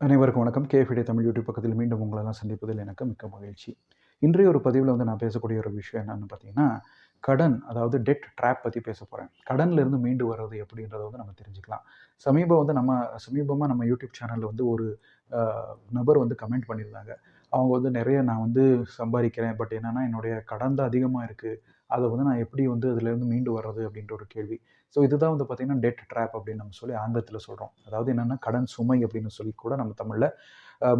அனைவருக்கும் வணக்கம். கேஃபிடே தமிழ் யூடியூப் பக்கத்தில் மீண்டும் உங்களெல்லாம் சந்திப்பதில் எனக்கு மிக்க மகிழ்ச்சி. இன்றைய ஒரு பதிவில் வந்து நான் பேசக்கூடிய ஒரு விஷயம் என்னன்னு பார்த்தீங்கன்னா கடன் அதாவது டெட் ட்ராப் பற்றி பேச போகிறேன் கடன்லேருந்து மீண்டு வர்றது எப்படின்றத வந்து நம்ம தெரிஞ்சுக்கலாம். சமீபம் வந்து நம்ம சமீபமாக நம்ம யூடியூப் சேனலில் வந்து ஒரு நபர் வந்து கமெண்ட் பண்ணியிருந்தாங்க. அவங்க வந்து நிறைய நான் வந்து சம்பாதிக்கிறேன் பட் என்னென்னா என்னுடைய கடன் தான் அதிகமாக இருக்குது அதை வந்து நான் எப்படி வந்து அதுலேருந்து மீண்டு வர்றது அப்படின்ற ஒரு கேள்வி. ஸோ இதுதான் வந்து பார்த்திங்கன்னா டெட் ட்ராப் அப்படின்னு நம்ம சொல்லி ஆங்கிலத்தில் சொல்கிறோம் அதாவது என்னென்னா கடன் சுமை அப்படின்னு சொல்லி கூட நம்ம தமிழில்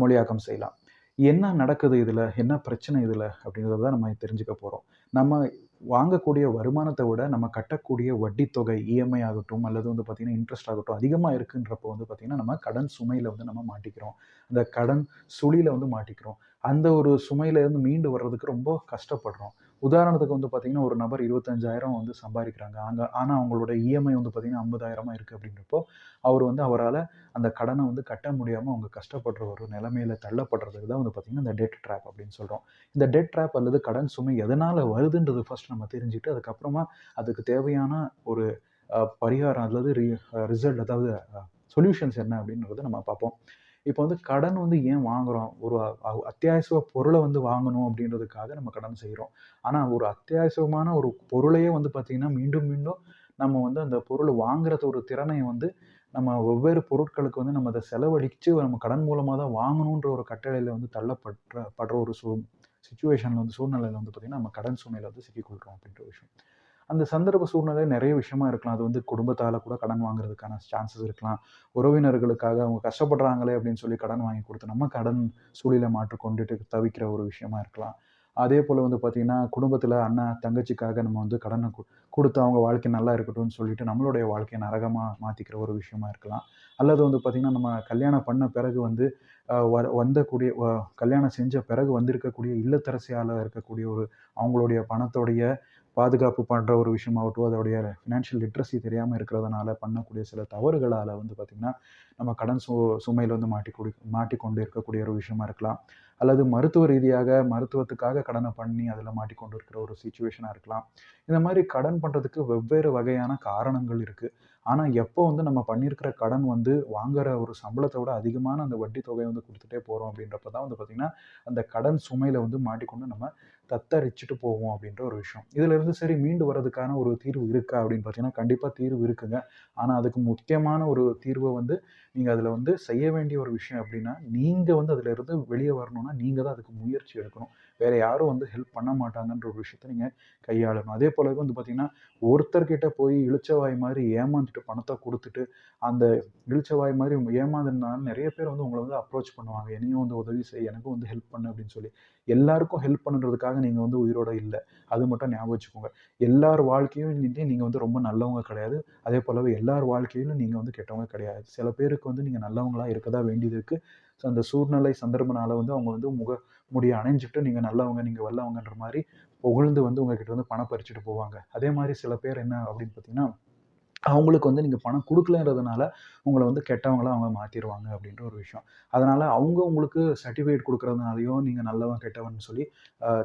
மொழியாக்கம் செய்யலாம். என்ன நடக்குது இதில்? என்ன பிரச்சனை இதில்? அப்படிங்கிறத தான் நம்ம தெரிஞ்சுக்க போகிறோம் நம்ம வாங்கக்கூடிய வருமானத்தை விட நம்ம கட்டக்கூடிய வட்டி தொகை இஎம்ஐ ஆகட்டும் அல்லது வந்து பார்த்திங்கன்னா இன்ட்ரெஸ்ட் ஆகட்டும் அதிகமாக இருக்குன்றப்போ வந்து பார்த்திங்கன்னா நம்ம கடன் சுமையில் வந்து நம்ம மாட்டிக்கிறோம். அந்த கடன் சுழியில் வந்து மாட்டிக்கிறோம். அந்த ஒரு சுமையிலேருந்து மீண்டு வர்றதுக்கு ரொம்ப கஷ்டப்படுறோம். உதாரணத்துக்கு வந்து பார்த்திங்கன்னா ஒரு நபர் இருபத்தஞ்சாயிரம் வந்து சம்பாதிக்கிறாங்க. அங்கே ஆனால் அவங்களோட இஎம்ஐ வந்து பார்த்திங்கன்னா ஐம்பதாயிரமா இருக்குது அப்படின்றப்போ அவர் வந்து அவரால் அந்த கடனை வந்து கட்ட முடியாமல் அவங்க கஷ்டப்படுற ஒரு நிலைமையில தள்ளப்படுறதுக்கு தான் வந்து பார்த்திங்கன்னா இந்த டெட் ட்ராப் அப்படின்னு சொல்கிறோம் இந்த டெட் ட்ராப் அல்லது கடன் சுமை எதனால் வருதுன்றது ஃபர்ஸ்ட் நம்ம தெரிஞ்சுட்டு அதுக்கப்புறமா அதுக்கு தேவையான ஒரு பரிகாரம் அல்லது ரி ரிசல்ட் அதாவது சொல்யூஷன்ஸ் என்ன அப்படின்றத நம்ம பார்ப்போம். இப்போ வந்து கடன் வந்து ஏன் வாங்குறோம்? ஒரு அத்தியாவசிய பொருளை வந்து வாங்கணும் அப்படின்றதுக்காக நம்ம கடன் செய்கிறோம் ஆனால் ஒரு அத்தியாவசியமான ஒரு பொருளையே வந்து பார்த்திங்கன்னா மீண்டும் மீண்டும் நம்ம வந்து அந்த பொருள் வாங்குறது ஒரு திறனை வந்து நம்ம வெவ்வேறு பொருட்களுக்கு வந்து நம்ம அதை செலவழித்து நம்ம கடன் மூலமாக தான் வாங்கணுன்ற ஒரு கட்டளையில் வந்து தள்ளப்படுற படுற ஒரு சூ சுச்சுவேஷனில் வந்து சூழ்நிலையில் வந்து பார்த்திங்கன்னா நம்ம கடன் சூழ்நிலை வந்து சிக்கிக்கொள்கிறோம் அப்படின்ற விஷயம். அந்த சந்தர்ப்ப சூழ்நிலை நிறைய விஷயமா இருக்கலாம். அது வந்து குடும்பத்தால் கூட கடன் வாங்குறதுக்கான சான்சஸ் இருக்கலாம். உறவினர்களுக்காக அவங்க கஷ்டப்படுறாங்களே அப்படின்னு சொல்லி கடன் வாங்கி கொடுத்து நம்ம கடன் சூழலை மாற்றிக்கொண்டுட்டு தவிக்கிற ஒரு விஷயமா இருக்கலாம். அதே போல் வந்து பார்த்திங்கன்னா குடும்பத்தில் அண்ணா தங்கச்சிக்காக நம்ம வந்து கடனை கொடுத்து அவங்க வாழ்க்கை நல்லா இருக்கட்டும்னு சொல்லிட்டு நம்மளுடைய வாழ்க்கையை நரகமாக மாற்றிக்கிற ஒரு விஷயமா இருக்கலாம். அல்லது வந்து பார்த்திங்கன்னா நம்ம கல்யாணம் பண்ண பிறகு வந்து வர வ வந்தக்கூடிய கல்யாணம் செஞ்ச பிறகு வந்திருக்கக்கூடிய இல்லத்தரசியால் இருக்கக்கூடிய ஒரு அவங்களுடைய பணத்தோடைய பாதுகாப்பு பண்ணுற ஒரு விஷயமாகட்டும் அதோடைய ஃபினான்ஷியல் லிட்ரஸி தெரியாமல் இருக்கிறதுனால பண்ணக்கூடிய சில தவறுகளால் வந்து பார்த்திங்கன்னா நம்ம கடன் சு சுமையில் வந்து மாட்டி கொடு மாட்டிக்கொண்டு இருக்கக்கூடிய ஒரு விஷயமா இருக்கலாம். அல்லது மருத்துவ ரீதியாக மருத்துவத்துக்காக கடனை பண்ணி அதில் மாட்டிக்கொண்டு இருக்கிற ஒரு சுச்சுவேஷனாக இருக்கலாம். இந்த மாதிரி கடன் பண்ணுறதுக்கு வெவ்வேறு வகையான காரணங்கள் இருக்குது ஆனால் எப்போ வந்து நம்ம பண்ணியிருக்கிற கடன் வந்து வாங்குற ஒரு சம்பளத்தை விட அதிகமான அந்த வட்டி தொகையை வந்து கொடுத்துட்டே போகிறோம் அப்படின்றப்ப தான் வந்து பார்த்திங்கன்னா அந்த கடன் சுமையில் வந்து மாட்டிக்கொண்டு நம்ம தத்தரிச்சுட்டு போவோம் அப்படின்ற ஒரு விஷயம். இதிலிருந்து சரி மீண்டு வர்றதுக்கான ஒரு தீர்வு இருக்கா அப்படின்னு பார்த்தீங்கன்னா கண்டிப்பாக தீர்வு இருக்குங்க. ஆனால் அதுக்கு முக்கியமான ஒரு தீர்வை வந்து நீங்கள் அதில் வந்து செய்ய வேண்டிய ஒரு விஷயம் அப்படின்னா நீங்கள் வந்து அதிலிருந்து வெளியே வரணும்னா நீங்கள் தான் அதுக்கு முயற்சி எடுக்கணும். வேற யாரும் வந்து ஹெல்ப் பண்ண மாட்டாங்கன்ற ஒரு விஷயத்த நீங்கள் கையாளணும். அதே போலவே வந்து பார்த்திங்கன்னா ஒருத்தர்கிட்ட போய் இழிச்சவாய் மாதிரி ஏமாந்துட்டு பணத்தை கொடுத்துட்டு அந்த இழிச்சவாய் மாதிரி ஏமாந்துனால நிறைய பேர் வந்து உங்களை வந்து அப்ரோச் பண்ணுவாங்க. என்னையும் வந்து உதவி செய் எனக்கும் வந்து ஹெல்ப் பண்ணு அப்படின்னு சொல்லி. எல்லாருக்கும் ஹெல்ப் பண்ணுறதுக்காக நீங்கள் வந்து உயிரோட இல்லை. அது மட்டும் ஞாபகம் வச்சுக்கோங்க. எல்லார் வாழ்க்கையும் நீங்கள் வந்து ரொம்ப நல்லவங்க கிடையாது. அதே போலவே எல்லார் வாழ்க்கையிலும் நீங்கள் வந்து கெட்டவங்க கிடையாது. சில பேருக்கு வந்து நீங்கள் நல்லவங்களாக இருக்கதா வேண்டியது இருக்குது ஸோ அந்த சூழ்நிலை சந்தர்ப்பனால வந்து அவங்க வந்து முக முடிய அணைஞ்சிட்டு நீங்கள் நல்லவங்க நீங்கள் வல்லவங்கன்ற மாதிரி புகழ்ந்து வந்து உங்ககிட்ட வந்து பணம் பறிச்சுட்டு போவாங்க. அதே மாதிரி சில பேர் என்ன அப்படின்னு பார்த்தீங்கன்னா அவங்களுக்கு வந்து நீங்கள் பணம் கொடுக்கலன்றதுனால உங்களை வந்து கெட்டவங்களா அவங்க மாற்றிடுவாங்க அப்படின்ற ஒரு விஷயம். அதனால் அவங்க உங்களுக்கு சர்டிஃபிகேட் கொடுக்குறதுனாலையும் நீங்கள் நல்லவன் கெட்டவன் சொல்லி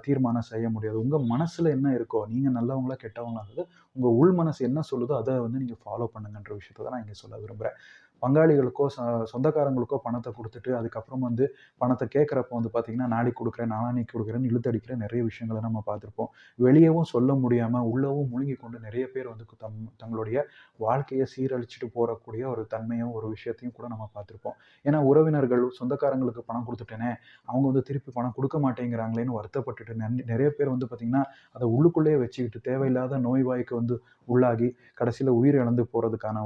தீர்மானம் செய்ய முடியாது. உங்கள் மனசில் என்ன இருக்கோ நீங்கள் நல்லவங்களா கெட்டவங்களாங்கிறது உங்கள் உள் மனசு என்ன சொல்லுதோ அதை வந்து நீங்கள் ஃபாலோ பண்ணுங்கன்ற விஷயத்தை தான் நான் இங்கே சொல்ல விரும்புகிறேன் பங்காளிகளுக்கோ சொந்தக்காரங்களுக்கோ பணத்தை கொடுத்துட்டு அதுக்கப்புறம் வந்து பணத்தை கேட்குறப்ப வந்து பார்த்தீங்கன்னா நாளைக்கு கொடுக்குறேன் நாளான்னைக்கு கொடுக்குறேன்னு இழுத்தடிக்கிற நிறைய விஷயங்களை நம்ம பார்த்துருப்போம். வெளியவும் சொல்ல முடியாமல் உள்ளவும் முழுங்கி கொண்டு நிறைய பேர் வந்து தம் தங்களுடைய வாழ்க்கையை சீரழிச்சிட்டு போகக்கூடிய ஒரு தன்மையும் ஒரு விஷயத்தையும் கூட நம்ம பார்த்துருப்போம். ஏன்னா உறவினர்கள் சொந்தக்காரங்களுக்கு பணம் கொடுத்துட்டேனே அவங்க வந்து திருப்பி பணம் கொடுக்க மாட்டேங்கிறாங்களேன்னு வருத்தப்பட்டுட்டு நெ- நிறைய பேர் வந்து பார்த்திங்கன்னா அதை உள்ளுக்குள்ளேயே வச்சுக்கிட்டு தேவையில்லாத நோய்வாய்க்கு வந்து உள்ளாகி கடைசியில் உயிர் இழந்து போகிறதுக்கான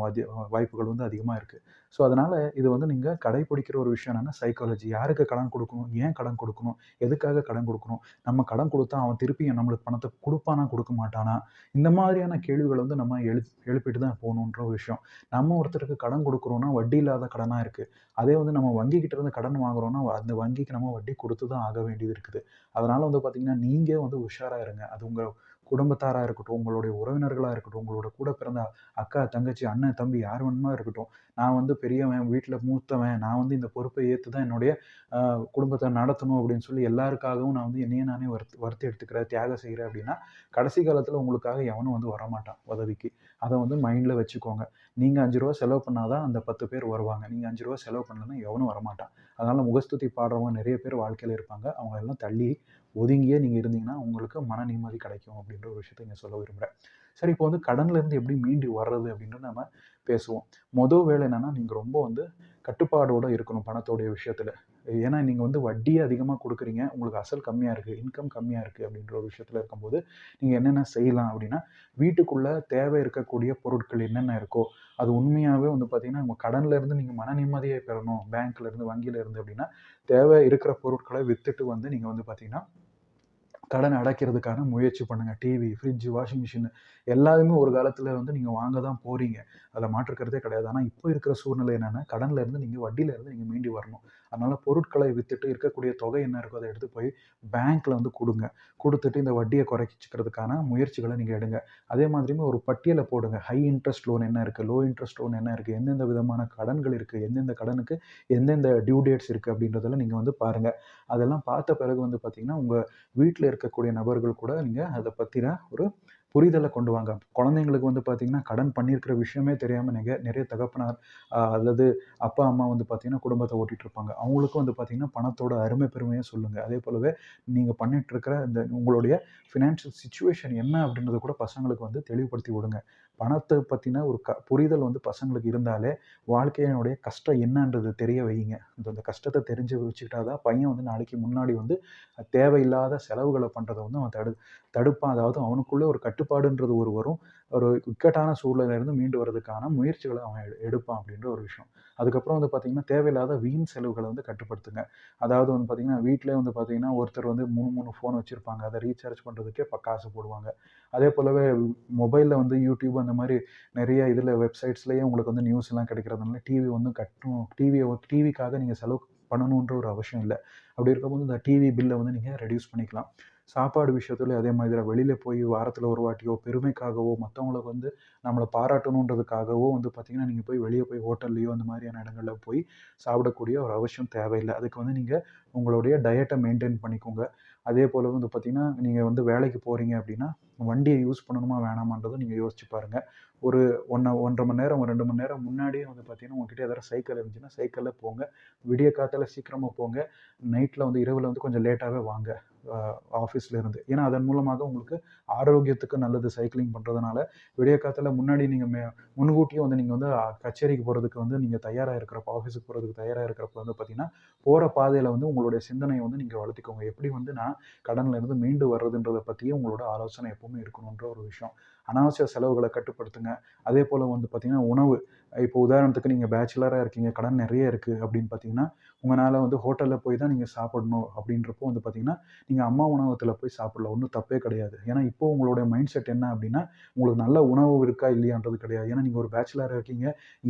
வாய்ப்புகள் வந்து அதிகமாக இருக்குது ஸோ அதனால் இது வந்து நீங்கள் கடைப்பிடிக்கிற ஒரு விஷயம் என்னென்னா சைக்காலஜி யாருக்கு கடன் கொடுக்கணும்? ஏன் கடன் கொடுக்கணும்? எதுக்காக கடன் கொடுக்கணும்? நம்ம கடன் கொடுத்தா அவன் திருப்பி நம்மளுக்கு பணத்தை கொடுப்பானா கொடுக்க மாட்டானா? இந்த மாதிரியான கேள்விகள் வந்து நம்ம எழு எழுப்பிட்டு தான் போகணுன்ற ஒரு விஷயம். நம்ம ஒருத்தருக்கு கடன் கொடுக்குறோன்னா வட்டி இல்லாத கடனாக இருக்குது அதே வந்து நம்ம வங்கிக்கிட்ட இருந்து கடன் வாங்குறோன்னா அந்த வங்கிக்கு நம்ம வட்டி கொடுத்து தான் ஆக வேண்டியது இருக்குது. அதனால் வந்து பார்த்திங்கன்னா நீங்கள் வந்து உஷாராக இருங்க. அது உங்கள் குடும்பத்தாராக இருக்கட்டும் உங்களுடைய உறவினர்களாக இருக்கட்டும் உங்களோட கூட பிறந்த அக்கா தங்கச்சி அண்ணன் தம்பி யார் வேணுமா இருக்கட்டும். நான் வந்து பெரியவன் வீட்டில் மூத்தவன் நான் வந்து இந்த பொறுப்பை ஏற்று தான் என்னுடைய குடும்பத்தை நடத்தணும் அப்படின்னு சொல்லி எல்லாருக்காகவும் நான் வந்து என்னையே நானே வருத்தி வருத்தி எடுத்துக்கிறேன் தியாகம் செய்கிறேன் அப்படின்னா கடைசி காலத்தில் உங்களுக்காக எவனும் வந்து வரமாட்டான் உதவிக்கு அதை வந்து மைண்டில் வச்சுக்கோங்க. நீங்கள் அஞ்சு ரூபா செலவு பண்ணால் தான் அந்த பத்து பேர் வருவாங்க. நீங்கள் அஞ்சு ரூபா செலவு பண்ணலன்னா எவனும் வரமாட்டான். அதனால் முகஸ்துதி பாடுறவங்க நிறைய பேர் வாழ்க்கையில் இருப்பாங்க. அவங்க எல்லாம் தள்ளி ஒதுங்கியே நீங்கள் இருந்தீங்கன்னா உங்களுக்கு மன நிம்மதி கிடைக்கும் அப்படின்ற ஒரு விஷயத்தை இங்கே சொல்ல விரும்புகிறேன் சரி இப்போ வந்து கடன்லேருந்து எப்படி மீண்டு வர்றது அப்படின்ட்டு நம்ம பேசுவோம். மொதல் வேலை என்னென்னா நீங்கள் ரொம்ப வந்து கட்டுப்பாடோடு இருக்கணும் பணத்தோடைய விஷயத்தில். ஏன்னா நீங்கள் வந்து வட்டியே அதிகமாக கொடுக்குறீங்க. உங்களுக்கு அசல் கம்மியாக இருக்குது இன்கம் கம்மியாக இருக்குது அப்படின்ற ஒரு விஷயத்தில் இருக்கும்போது நீங்கள் என்னென்ன செய்யலாம் அப்படின்னா வீட்டுக்குள்ளே தேவை இருக்கக்கூடிய பொருட்கள் என்னென்ன இருக்கோ அது உண்மையாகவே வந்து பார்த்திங்கன்னா உங்கள் கடனில் இருந்து நீங்கள் மன நிம்மதியை பெறணும். பேங்க்லேருந்து வங்கியிலேருந்து இருந்து அப்படின்னா தேவை இருக்கிற பொருட்களை விற்றுட்டு வந்து நீங்கள் வந்து பார்த்திங்கன்னா கடன் அடைக்கிறதுக்கான முயற்சி பண்ணுங்கள் டிவி ஃப்ரிட்ஜு வாஷிங் மிஷின் எல்லாருமே ஒரு காலத்தில் வந்து நீங்கள் வாங்க தான் போகிறீங்க அதில் மாற்றுக்கிறதே கிடையாது. ஆனால் இப்போ இருக்கிற சூழ்நிலை என்னென்னா கடனில் இருந்து நீங்கள் வட்டியில இருந்து நீங்கள் மீண்டி வரணும். அதனால் பொருட்களை விற்றுட்டு இருக்கக்கூடிய தொகை என்ன இருக்கோ அதை எடுத்து போய் பேங்க்கில் வந்து கொடுங்க. கொடுத்துட்டு இந்த வட்டியை குறைச்சிக்கிறதுக்கான முயற்சிகளை நீங்கள் எடுங்க. அதே மாதிரியுமே ஒரு பட்டியலை போடுங்க. ஹை இன்ட்ரெஸ்ட் லோன் என்ன இருக்குது லோ இன்ட்ரெஸ்ட் லோன் என்ன இருக்குது எந்தெந்த விதமான கடன்கள் இருக்குது எந்தெந்த கடனுக்கு எந்தெந்த டியூ டேட்ஸ் இருக்குது அப்படின்றதெல்லாம் நீங்கள் வந்து பாருங்கள் அதெல்லாம் பார்த்த பிறகு வந்து பார்த்திங்கன்னா உங்கள் வீட்டில் இருக்கக்கூடிய நபர்கள் கூட நீங்கள் அதை பற்றின ஒரு புரிதலை கொண்டு வாங்க. குழந்தைங்களுக்கு வந்து பார்த்திங்கன்னா கடன் பண்ணியிருக்கிற விஷயமே தெரியாமல் நிறைய நிறைய தகப்பனார் அல்லது அப்பா அம்மா வந்து பார்த்திங்கன்னா குடும்பத்தை ஓட்டிகிட்டு இருப்பாங்க. அவங்களுக்கும் வந்து பார்த்திங்கன்னா பணத்தோட அருமை பெருமையை சொல்லுங்கள் அதே போலவே நீங்கள் பண்ணிகிட்ருக்கிற இந்த உங்களுடைய ஃபினான்ஷியல் சுச்சுவேஷன் என்ன அப்படின்றத கூட பசங்களுக்கு வந்து தெளிவுபடுத்தி விடுங்க. பணத்தை பற்றின ஒரு க புரிதல் வந்து பசங்களுக்கு இருந்தாலே வாழ்க்கையினுடைய கஷ்டம் என்னன்றது தெரிய வைங்க. அந்த அந்த கஷ்டத்தை தெரிஞ்சு வச்சுக்கிட்டா தான் பையன் வந்து நாளைக்கு முன்னாடி வந்து தேவையில்லாத செலவுகளை பண்ணுறதை வந்து அவன் தடு தடுப்பான். அதாவது அவனுக்குள்ளே ஒரு கட்டுப்பாடுன்றது ஒரு வரும். ஒரு இக்கட்டான சூழ்நிலையிலேருந்து மீண்டு வரதுக்கான முயற்சிகளை அவன் எடுப்பான் அப்படின்ற ஒரு விஷயம். அதுக்கப்புறம் வந்து பார்த்திங்கன்னா தேவையில்லாத வீண் செலவுகளை வந்து கட்டுப்படுத்துங்க. அதாவது வந்து பார்த்திங்கன்னா வீட்டிலே வந்து பார்த்திங்கன்னா ஒருத்தர் வந்து மூணு மூணு ஃபோன் வச்சுருப்பாங்க. அதை ரீசார்ஜ் பண்ணுறதுக்கே இப்போ காசு போடுவாங்க. அதே போலவே மொபைலில் வந்து யூடியூப் அந்த மாதிரி நிறைய இதில் வெப்சைட்ஸ்லேயே உங்களுக்கு வந்து நியூஸ்லாம் கிடைக்கிறதுனால டிவி வந்து கட்டணும் டிவியை டிவிக்காக நீங்கள் செலவு பண்ணணுன்ற ஒரு அவசியம் இல்லை. அப்படி இருக்கும்போது இந்த டிவி பில்லை வந்து நீங்கள் ரெடியூஸ் பண்ணிக்கலாம். சாப்பாடு விஷயத்துலேயும் அதே மாதிரி தான் வெளியில் போய் வாரத்தில் ஒரு வாட்டியோ பெருமைக்காகவோ மற்றவங்கள வந்து நம்மளை பாராட்டணுன்றதுக்காகவோ வந்து பார்த்திங்கன்னா நீங்கள் போய் வெளியே போய் ஹோட்டல்லையோ அந்த மாதிரியான இடங்களில் போய் சாப்பிடக்கூடிய ஒரு அவசியம் தேவையில்லை. அதுக்கு வந்து நீங்கள் உங்களுடைய டயட்டை மெயின்டைன் பண்ணிக்கோங்க. அதே போல் வந்து பார்த்திங்கன்னா நீங்கள் வந்து வேலைக்கு போகிறீங்க அப்படின்னா வண்டியை யூஸ் பண்ணணுமா வேணாமான்றதும் நீங்கள் யோசிச்சு பாருங்கள் ஒரு ஒன்றை ஒன்றரை மணி நேரம் ஒரு ரெண்டு மணி நேரம் முன்னாடியே வந்து பார்த்தீங்கன்னா உங்ககிட்ட ஏதாவது சைக்கிள் இருந்துச்சுன்னா சைக்கிளில் போங்க. விடிய காலத்தில் சீக்கிரமாக போங்க. நைட்டில் வந்து இரவில் வந்து கொஞ்சம் லேட்டாகவே வாங்க. ஆஃபீஸில் இருந்து. ஏன்னா அதன் மூலமாக உங்களுக்கு ஆரோக்கியத்துக்கு நல்லது சைக்கிளிங் பண்ணுறதுனால விடிய காலத்தில் முன்னாடி நீங்கள் மே முன்கூட்டியே வந்து நீங்கள் வந்து கச்சேரிக்கு போகிறதுக்கு வந்து நீங்கள் தயாராக இருக்கிறப்ப ஆஃபீஸுக்கு போகிறதுக்கு தயாராக இருக்கிறப்ப வந்து பார்த்தீங்கன்னா போகிற பாதையில் வந்து உங்களுடைய சிந்தனையை வந்து நீங்கள் வளர்த்திக்கோங்க. எப்படி வந்து நான் கடனில் இருந்து மீண்டு வர்றதுன்றதை பற்றியே உங்களோட ஆலோசனை எப்பவுமே இருக்கணுன்ற ஒரு விஷயம். அனாவசிய செலவுகளை கட்டுப்படுத்துங்க. அதே போல் வந்து பார்த்திங்கன்னா உணவு. இப்போ உதாரணத்துக்கு நீங்கள் பேச்சுலராக இருக்கீங்க கடன் நிறைய இருக்குது அப்படின்னு பார்த்தீங்கன்னா உங்களால் வந்து ஹோட்டலில் போய் தான் நீங்கள் சாப்பிடணும் அப்படின்றப்போ வந்து பார்த்தீங்கன்னா நீங்கள் அம்மா உணவகத்தில் போய் சாப்பிடலாம். ஒன்றும் தப்பே கிடையாது. ஏன்னா இப்போ உங்களுடைய மைண்ட் செட் என்ன அப்படின்னா உங்களுக்கு நல்ல உணவு இருக்கா இல்லையான்றது கிடையாது. ஏன்னா நீங்கள் ஒரு பேச்சுலராக இருக்கீங்க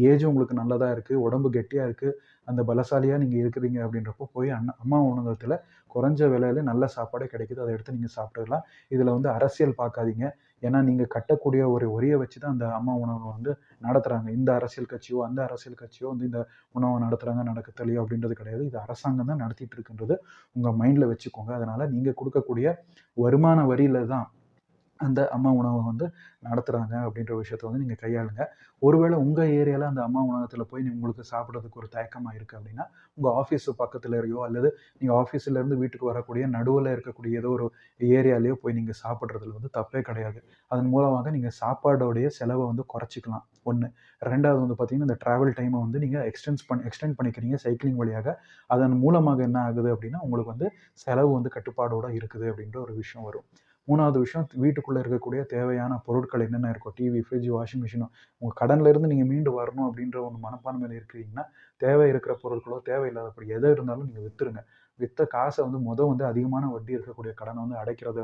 ஏஜும் உங்களுக்கு நல்லதாக இருக்குது உடம்பு கெட்டியாக இருக்குது அந்த பலசாலியாக நீங்கள் இருக்கிறீங்க அப்படின்றப்போ போய் அண்ணா அம்மா உணவகத்தில் குறைஞ்ச விலையில நல்ல சாப்பாடே கிடைக்குது. அதை எடுத்து நீங்கள் சாப்பிட்டுக்கலாம். இதில் வந்து அரசியல் பார்க்காதீங்க ஏன்னா நீங்கள் கட்டக்கூடிய ஒரு ஒரியை வச்சு தான் அந்த அம்மா உணவை வந்து நடத்துகிறாங்க இந்த அரசியல் கட்சியோ அந்த அரசியல் கட்சியோ வந்து இந்த உணவை நடத்துகிறாங்க நடக்கத்தலையோ அப்படின்றது கிடையாது. இது அரசாங்கம் தான் நடத்திட்டு இருக்குன்றது. உங்கள் மைண்டில் வச்சுக்கோங்க. அதனால் நீங்கள் கொடுக்கக்கூடிய வருமான வரியில் தான் அந்த அம்மா உணவை வந்து நடத்துகிறாங்க அப்படின்ற விஷயத்த வந்து நீங்கள் கையாளுங்க. ஒருவேளை உங்கள் ஏரியாவில் அந்த அம்மா உணவகத்தில் போய் உங்களுக்கு சாப்பிட்றதுக்கு ஒரு தயக்கமாக இருக்குது அப்படின்னா உங்கள் ஆஃபீஸு பக்கத்தில் இருக்கையோ அல்லது நீங்கள் ஆஃபீஸ்லேருந்து வீட்டுக்கு வரக்கூடிய நடுவில் இருக்கக்கூடிய ஏதோ ஒரு ஏரியாலேயோ போய் நீங்கள் சாப்பிட்றதுல வந்து தப்பே கிடையாது. அதன் மூலமாக நீங்கள் சாப்பாடோடைய செலவை வந்து குறைச்சிக்கலாம். ஒன்று ரெண்டாவது வந்து பார்த்திங்கன்னா இந்த ட்ராவல் டைமை வந்து நீங்கள் எக்ஸ்டென்ஸ் பண்ணி எக்ஸ்டெண்ட் பண்ணிக்கிறீங்க சைக்கிளிங் வழியாக. அதன் மூலமாக என்ன ஆகுது அப்படின்னா உங்களுக்கு வந்து செலவு வந்து கட்டுப்பாடோடு இருக்குது அப்படின்ற ஒரு விஷயம் வரும். மூணாவது விஷயம் வீட்டுக்குள்ளே இருக்கக்கூடிய தேவையான பொருட்கள் என்னென்ன இருக்கும் டிவி ஃப்ரிட்ஜ் வாஷிங் மிஷினோ உங்கள் கடன்லேருந்து நீங்கள் மீண்டு வரணும் அப்படின்ற ஒரு மனப்பான்மையில் இருக்கிறீங்கன்னா தேவை இருக்கிற பொருட்களோ தேவையில்லாத எதை இருந்தாலும் நீங்கள் விற்றுருங்க விற்ற காசை வந்து மொதல் வந்து அதிகமான வட்டி இருக்கக்கூடிய கடனை வந்து அடைக்கிறது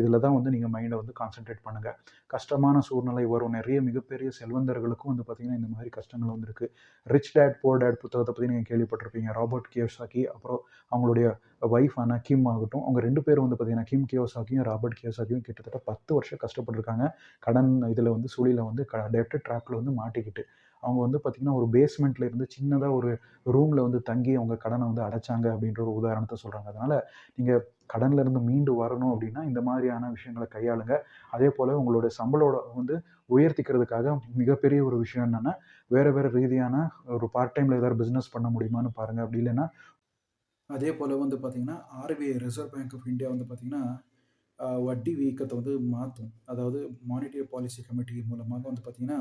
இதில் தான் வந்து நீங்கள் மைண்டை வந்து கான்சென்ட்ரேட் பண்ணுங்கள் கஷ்டமான சூழ்நிலை வரும். நிறைய மிகப்பெரிய செல்வந்தர்களுக்கும் வந்து பார்த்திங்கன்னா இந்த மாதிரி கஷ்டங்கள் வந்து இருக்குது ரிச் டேட் போர் டேட் புத்தகத்தை பற்றி நீங்கள் கேள்விப்பட்டிருப்பீங்க. ராபர்ட் கியோசாக்கி அப்புறம் அவங்களுடைய ஒய்ஃப் ஆனால் கிம் ஆகட்டும். அவங்க ரெண்டு பேரும் வந்து பார்த்திங்கன்னா கிம் கியோசாக்கியும் ராபர்ட் கியோசாக்கியும் கிட்டத்தட்ட பத்து வருஷம் கஷ்டப்பட்டிருக்காங்க. கடன் இதில் வந்து சுழியில் வந்து க டெப்ட் ட்ராப்பில் வந்து மாட்டிக்கிட்டு. அவங்க வந்து பார்த்திங்கன்னா ஒரு பேஸ்மெண்ட்டில் இருந்து சின்னதாக ஒரு ரூமில் வந்து தங்கி அவங்க கடனை வந்து அடைச்சாங்க அப்படின்ற ஒரு உதாரணத்தை சொல்கிறாங்க அதனால் நீங்கள் கடன்ல இருந்து மீண்டு வரணும் அப்படின்னா இந்த மாதிரியான விஷயங்களை கையாளுங்க. அதே போல் உங்களோட சம்பளோட வந்து உயர்த்திக்கிறதுக்காக மிகப்பெரிய ஒரு விஷயம் என்னென்னா வேறு வேறு ரீதியான ஒரு பார்ட் டைமில் ஏதாவது பிஸ்னஸ் பண்ண முடியுமான்னு பாருங்கள் அப்படி இல்லைன்னா அதே போல் வந்து பார்த்திங்கன்னா RBI reserve bank of India வந்து பார்த்திங்கன்னா வட்டி வீக்கத்தை வந்து மாற்றும் அதாவது மானிட்டரி பாலிசி கமிட்டி மூலமாக வந்து பார்த்திங்கன்னா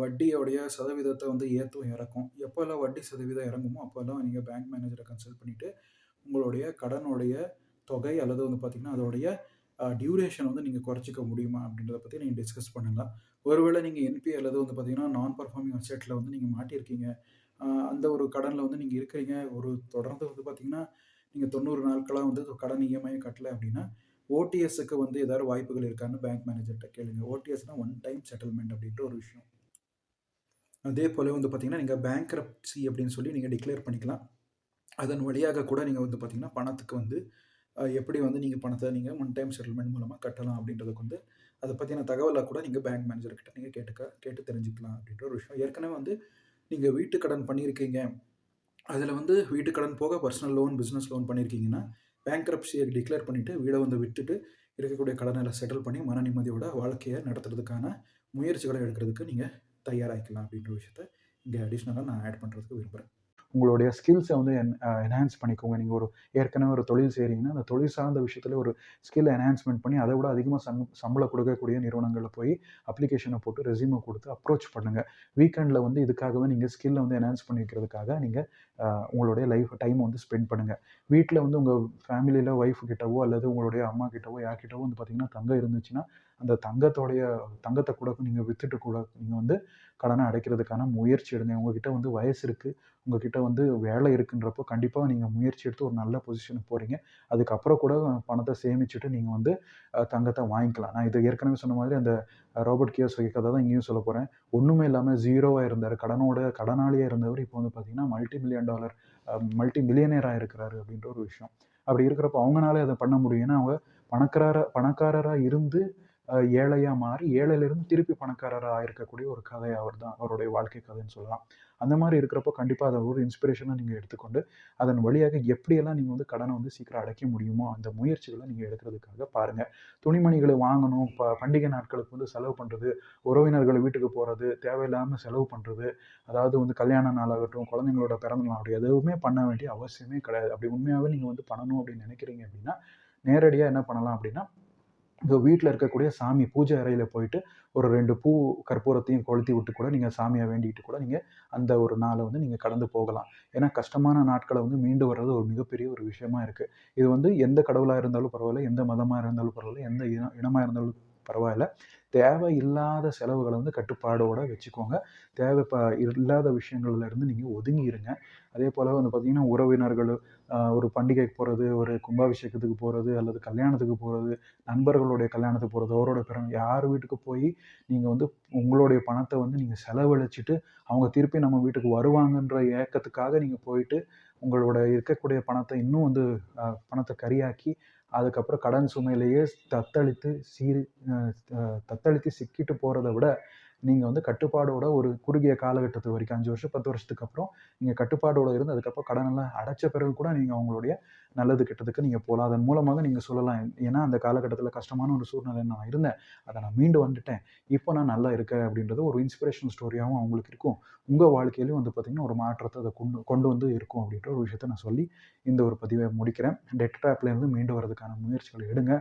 வட்டியோடைய சதவீதத்தை வந்து ஏற்றும் இறக்கும். எப்போல்லாம் வட்டி சதவீதம் இறங்குமோ அப்போல்லாம் நீங்கள் பேங்க் மேனேஜரை கன்சல்ட் பண்ணிவிட்டு உங்களுடைய கடனுடைய தொகை அல்லது வந்து பார்த்திங்கன்னா அதோடைய டியூரேஷன் வந்து நீங்கள் குறைச்சிக்க முடியுமா அப்படின்றத பற்றி நீங்கள் டிஸ்கஸ் பண்ணலாம். ஒருவேளை நீங்கள் என்பி அல்லது வந்து பார்த்திங்கன்னா நான் பர்ஃபார்மிங் அசெட்டில் வந்து நீங்கள் மாட்டியிருக்கீங்க. அந்த ஒரு கடனில் வந்து நீங்கள் இருக்கிறீங்க. ஒரு தொடர்ந்து வந்து பார்த்திங்கன்னா நீங்கள் தொண்ணூறு நாட்களாக வந்து கடன் இஎம்ஐ கட்டலை அப்படின்னா ஓடிஎஸ்க்கு வந்து ஏதாவது வாய்ப்புகள் இருக்கான்னு பேங்க் மேனேஜர்கிட்ட கேளுங்க. ஓடிஎஸ்னால் ஒன் டைம் செட்டில்மெண்ட் அப்படின்ற ஒரு விஷயம். அதே போல் வந்து பார்த்திங்கன்னா நீங்கள் பேங்க்ரப்சி அப்படின்னு சொல்லி நீங்கள் டிக்ளேர் பண்ணிக்கலாம். அதன் வழியாக கூட நீங்கள் வந்து பார்த்திங்கன்னா பணத்துக்கு வந்து எப்படி வந்து நீங்கள் பணத்தை நீங்கள் ஒன் டைம் செட்டில்மெண்ட் மூலமாக கட்டலாம் அப்படின்றதுக்கு வந்து அதை பற்றின தகவலை கூட நீங்கள் பேங்க் மேனேஜர்கிட்ட நீங்கள் கேட்டுக்க கேட்டு தெரிஞ்சுக்கலாம் அப்படின்ற ஒரு விஷயம். ஏற்கனவே வந்து நீங்கள் வீட்டு கடன் பண்ணியிருக்கீங்க. அதில் வந்து வீட்டு கடன் போக பர்சனல் லோன் பிஸ்னஸ் லோன் பண்ணியிருக்கீங்கன்னா பேங்க்ரப்சியை டிக்ளேர் பண்ணிவிட்டு வீடை வந்து விட்டுட்டு இருக்கக்கூடிய கடனை செட்டில் பண்ணி மன நிம்மதியோட வாழ்க்கையை நடத்துறதுக்கான முயற்சிகளை எடுக்கிறதுக்கு நீங்கள் தயாராகிக்கலாம் அப்படின்ற விஷயத்த இங்கே அடிஷ்னலாக நான் ஆட் பண்ணுறதுக்கு விரும்புகிறேன் உங்களுடைய ஸ்கில்ஸை வந்து என் என்ஹான்ஸ் பண்ணிக்கோங்க. நீங்கள் ஒரு ஏற்கனவே ஒரு தொழில் செய்கிறீங்கன்னா அந்த தொழில் சார்ந்த விஷயத்தில் ஒரு ஸ்கில் என்ஹான்ஸ்மெண்ட் பண்ணி அதை விட அதிகமாக சம் சம்பளம் கொடுக்கக்கூடிய நிறுவனங்களில் போய் அப்ளிகேஷனை போட்டு ரெஸ்யூமை கொடுத்து அப்ரோச் பண்ணுங்கள் வீக்கெண்டில் வந்து இதுக்காகவே நீங்கள் ஸ்கில்லை வந்து என்ஹான்ஸ் பண்ணிக்கிறதுக்காக நீங்கள் உங்களுடைய லைஃப் டைம் வந்து ஸ்பெண்ட் பண்ணுங்கள் வீட்டில் வந்து உங்கள் ஃபேமிலியில் ஒய்ஃப் கிட்டவோ அல்லது உங்களுடைய அம்மா கிட்டவோ யார்கிட்டவோ வந்து பார்த்திங்கன்னா தங்கம் இருந்துச்சுன்னா அந்த தங்கத்தோடைய தங்கத்தை கூட நீங்கள் விற்றுட்டு கூட நீங்கள் வந்து கடனை அடைக்கிறதுக்கான முயற்சி எடுங்க. உங்ககிட்ட வந்து வயசு இருக்குது உங்ககிட்ட வந்து வேலை இருக்குன்றப்போ கண்டிப்பாக நீங்கள் முயற்சி எடுத்து ஒரு நல்ல பொசிஷனுக்கு போகிறீங்க அதுக்கப்புறம் கூட பணத்தை சேமிச்சுட்டு நீங்கள் வந்து தங்கத்தை வாங்கிக்கலாம். நான் இது ஏற்கனவே சொன்ன மாதிரி அந்த ராபர்ட் கியோசகி கதை தான் இங்கேயும் சொல்ல போகிறேன் ஒன்றுமே இல்லாமல் ஜீரோவாக இருந்தார். கடனோட கடனாளியாக இருந்தவர் இப்போ வந்து பார்த்தீங்கன்னா மல்டி மில்லியன் டாலர் மல்டி மில்லியனராக இருக்கிறாரு அப்படின்ற ஒரு விஷயம். அப்படி இருக்கிறப்போ அவங்களால அதை பண்ண முடியும். அவங்க பணக்கார பணக்காரராக இருந்து ஏழையாக மாறி ஏழையிலிருந்து திருப்பி பணக்காரராக இருக்கக்கூடிய ஒரு கதை அவர் தான். அவருடைய வாழ்க்கை கதைன்னு சொல்லலாம். அந்த மாதிரி இருக்கிறப்போ கண்டிப்பாக அதை ஒரு இன்ஸ்பிரேஷனாக நீங்கள் எடுத்துக்கொண்டு அதன் வழியாக எப்படியெல்லாம் நீங்கள் வந்து கடனை வந்து சீக்கிரம் அடைக்க முடியுமோ அந்த முயற்சிகளை நீங்கள் எடுக்கிறதுக்காக பாருங்கள் துணிமணிகளை வாங்கணும். ப பண்டிகை நாட்களுக்கு வந்து செலவு பண்ணுறது உறவினர்கள் வீட்டுக்கு போகிறது தேவையில்லாமல் செலவு பண்ணுறது அதாவது வந்து கல்யாண நாளாகட்டும் குழந்தைங்களோட பிறந்த நாளாகட்டும் எதுவுமே பண்ண வேண்டிய அவசியமே கிடையாது. அப்படி உண்மையாகவே நீங்கள் வந்து பண்ணணும் அப்படின்னு நினைக்கிறீங்க அப்படின்னா நேரடியாக என்ன பண்ணலாம் அப்படின்னா உங்கள் வீட்டில் இருக்கக்கூடிய சாமி பூஜை அறையில் போயிட்டு ஒரு ரெண்டு பூ கற்பூரத்தையும் கொளுத்தி விட்டு கூட நீங்கள் சாமியை வேண்டிகிட்டு கூட நீங்கள் அந்த ஒரு நாளை வந்து நீங்கள் கடந்து போகலாம். ஏன்னா கஷ்டமான நாட்களை வந்து மீண்டு வர்றது ஒரு மிகப்பெரிய ஒரு விஷயமா இருக்குது இது வந்து எந்த கடவுளாக இருந்தாலும் பரவாயில்ல எந்த மதமாக இருந்தாலும் பரவாயில்ல எந்த இன இனமாக இருந்தாலும் பரவாயில்ல. தேவையில்லாத செலவுகளை வந்து கட்டுப்பாடோட வச்சுக்கோங்க. தேவை இப்போ இல்லாத விஷயங்கள்லேருந்து நீங்கள் ஒதுங்கிடுங்க அதே போல் வந்து பார்த்திங்கன்னா உறவினர்கள் ஒரு பண்டிகைக்கு போகிறது ஒரு கும்பாபிஷேகத்துக்கு போகிறது அல்லது கல்யாணத்துக்கு போகிறது நண்பர்களுடைய கல்யாணத்துக்கு போகிறது அவரோட பிறகு யார் வீட்டுக்கு போய் நீங்கள் வந்து உங்களுடைய பணத்தை வந்து நீங்கள் செலவழிச்சிட்டு அவங்க திருப்பி நம்ம வீட்டுக்கு வருவாங்கன்ற ஏக்கத்துக்காக நீங்கள் போயிட்டு உங்களோட இருக்கக்கூடிய பணத்தை இன்னும் வந்து பணத்தை கரியாக்கி அதுக்கப்புறம் கடன் சுமையிலேயே தத்தளித்து சீர் தத்தளித்து சிக்கிட்டு போகிறத விட நீங்கள் வந்து கட்டுப்பாடோட ஒரு குறுகிய காலகட்டத்து வரைக்கும் அஞ்சு வருஷம் பத்து வருஷத்துக்கு அப்புறம் நீங்கள் கட்டுப்பாடோட இருந்து அதுக்கப்புறம் கடனெல்லாம் அடைச்ச பிறகு கூட நீங்கள் அவங்களுடைய நல்லது கெட்டதுக்கு நீங்கள் போகலாம். அதன் மூலமாக நீங்கள் சொல்லலாம். ஏன்னா அந்த காலகட்டத்தில் கஷ்டமான ஒரு சூழ்நிலை நான் இருந்தேன். அதை நான் மீண்டு வந்துட்டேன். இப்போ நான் நல்லா இருக்கேன் அப்படின்றது ஒரு இன்ஸ்பிரேஷன் ஸ்டோரியாகவும் அவங்களுக்கு இருக்கும். உங்கள் வாழ்க்கையிலையும் வந்து பார்த்திங்கன்னா ஒரு மாற்றத்தை அதை கொண்டு கொண்டு வந்து இருக்கும் அப்படின்ற ஒரு விஷயத்த நான் சொல்லி இந்த ஒரு பதிவை முடிக்கிறேன். டெட் ட்ராப்லேருந்து மீண்டு வரதுக்கான முயற்சிகளை எடுங்க.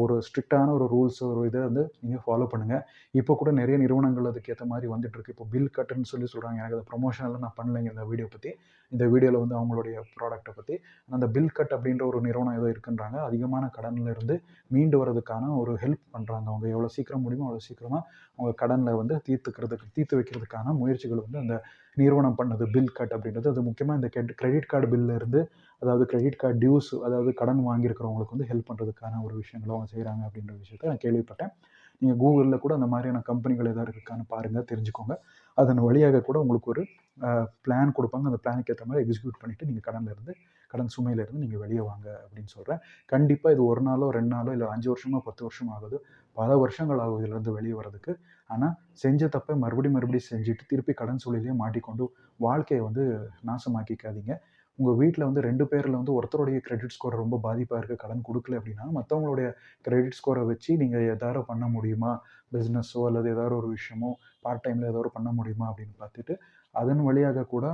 ஒரு ஸ்ட்ரிக்டான ஒரு ரூல்ஸ் ஒரு இதை வந்து நீங்கள் ஃபாலோ பண்ணுங்கள் இப்போ கூட நிறைய நிறுவனங்கள் அதுக்கேற்ற மாதிரி வந்துட்டுருக்கு இப்போ பில் கட்டுன்னு சொல்லி சொல்கிறாங்க எனக்கு அதை ப்ரொமோஷனெல்லாம் நான் பண்ணலைங்க இந்த வீடியோ பற்றி இந்த வீடியோவில் வந்து அவங்களுடைய ப்ராடக்ட்டை பற்றி அந்த பில் கட் அப்படின்ற ஒரு நிறுவனம் ஏதோ இருக்குன்றாங்க. அதிகமான கடனில் இருந்து மீண்டு வரதுக்கான ஒரு ஹெல்ப் பண்ணுறாங்க அவங்க எவ்வளோ சீக்கிரம் முடியுமோ அவ்வளோ சீக்கிரமாக அவங்க கடனில் வந்து தீர்த்துக்கிறதுக்கு தீர்த்து வைக்கிறதுக்கான முயற்சிகள் வந்து அந்த நிறுவனம் பண்ணது பில் கட் அப்படின்றது. அது முக்கியமாக இந்த கிரெடிட் கார்டு பில்லேருந்து அதாவது கிரெடிட் கார்டு டியூஸ் அதாவது கடன் வாங்கியிருக்கிறவங்களுக்கு வந்து ஹெல்ப் பண்ணுறதுக்கான ஒரு விஷயங்களும் அவங்க செய்கிறாங்க அப்படின்ற விஷயத்த நான் கேள்விப்பட்டேன். நீங்கள் கூகுளில் கூட அந்த மாதிரியான கம்பெனிகள் ஏதாவது இருக்கான்னு பாருங்கள் தெரிஞ்சுக்கோங்க. அதன் வழியாக கூட உங்களுக்கு ஒரு பிளான் கொடுப்பாங்க. அந்த பிளானுக்கு ஏற்ற மாதிரி எக்ஸிக்யூட் பண்ணிவிட்டு நீங்கள் கடன்லேருந்து கடன் சுமையிலேருந்து நீங்கள் வெளியே வாங்க அப்படின்னு சொல்கிறேன் கண்டிப்பாக இது ஒரு நாளோ ரெண்டு நாளோ இல்லை அஞ்சு வருஷமோ பத்து வருஷம் ஆகுது. பல வருஷங்கள் ஆகும் இதுலேருந்து வெளியே வர்றதுக்கு. ஆனால் செஞ்ச தப்பை மறுபடியும் மறுபடியும் செஞ்சுட்டு திருப்பி கடன் சூழலையே மாட்டிக்கொண்டு வாழ்க்கையை வந்து நாசமாக்கிக்காதீங்க. உங்கள் வீட்டில் வந்து ரெண்டு பேரில் வந்து ஒருத்தருடைய கிரெடிட் ஸ்கோர் ரொம்ப பாதிப்பாக இருக்குது கடன் கொடுக்கல அப்படின்னா மற்றவங்களுடைய கிரெடிட் ஸ்கோரை வச்சு நீங்கள் எதாவது பண்ண முடியுமா? பிஸ்னஸோ அல்லது ஏதாவது ஒரு விஷயமோ பார்ட் டைமில் ஏதாவது பண்ண முடியுமா அப்படின்னு பார்த்துட்டு அதன் வழியாக கூட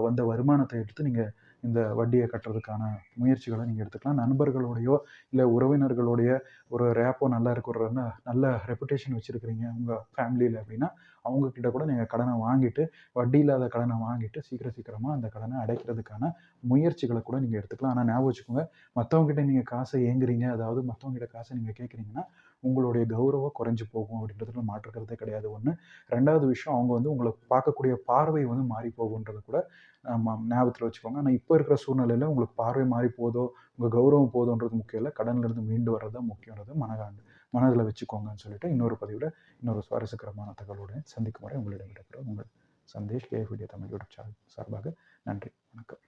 வந்த வருமானத்தை எடுத்து நீங்கள் இந்த வட்டியை கட்டுறதுக்கான முயற்சிகளை நீங்கள் எடுத்துக்கலாம். நண்பர்களோடையோ இல்லை உறவினர்களுடைய ஒரு ரேப்போ நல்லா இருக்கிற நல்ல- நல்ல ரெப்புடேஷன் வச்சுருக்கிறீங்க உங்கள் ஃபேமிலியில் அப்படின்னா அவங்கக்கிட்ட கூட நீங்கள் கடனை வாங்கிட்டு வட்டி இல்லாத கடனை வாங்கிட்டு சீக்கிரம் சீக்கிரமாக அந்த கடனை அடைக்கிறதுக்கான முயற்சிகளை கூட நீங்கள் எடுத்துக்கலாம். ஆனால் ஞாபகம் வச்சுக்கோங்க மற்றவங்ககிட்ட நீங்கள் காசை ஏங்குறீங்க அதாவது மற்றவங்ககிட்ட காசை நீங்கள் கேட்குறீங்கன்னா உங்களுடைய கௌரவம் குறைஞ்சி போகும் அப்படின்றதுல மாற்றுக்கிறதே கிடையாது. ஒன்று ரெண்டாவது விஷயம் அவங்க வந்து உங்களை பார்க்கக்கூடிய பார்வை வந்து மாறி போகுன்றது கூட நம்ம ஞாபகத்தில் வச்சுக்கோங்க. ஆனால் இப்போ இருக்கிற சூழ்நிலையில் உங்களுக்கு பார்வை மாறி போதோ உங்கள் கௌரவம் போதோன்றது முக்கியம் இல்லை. கடன்லேருந்து மீண்டு வர்றது தான் முக்கியன்றது மனகாண்டு மனதில் வச்சுக்கோங்கன்னு சொல்லிட்டு இன்னொரு பதிவில் இன்னொரு சுவாரஸ்யகரமான தகவலுடன் சந்திக்கும் வரை உங்களிடம் விடைபெறும் உங்கள் Sandesh KF Tamil YouTube channel சார்பாக நன்றி வணக்கம்.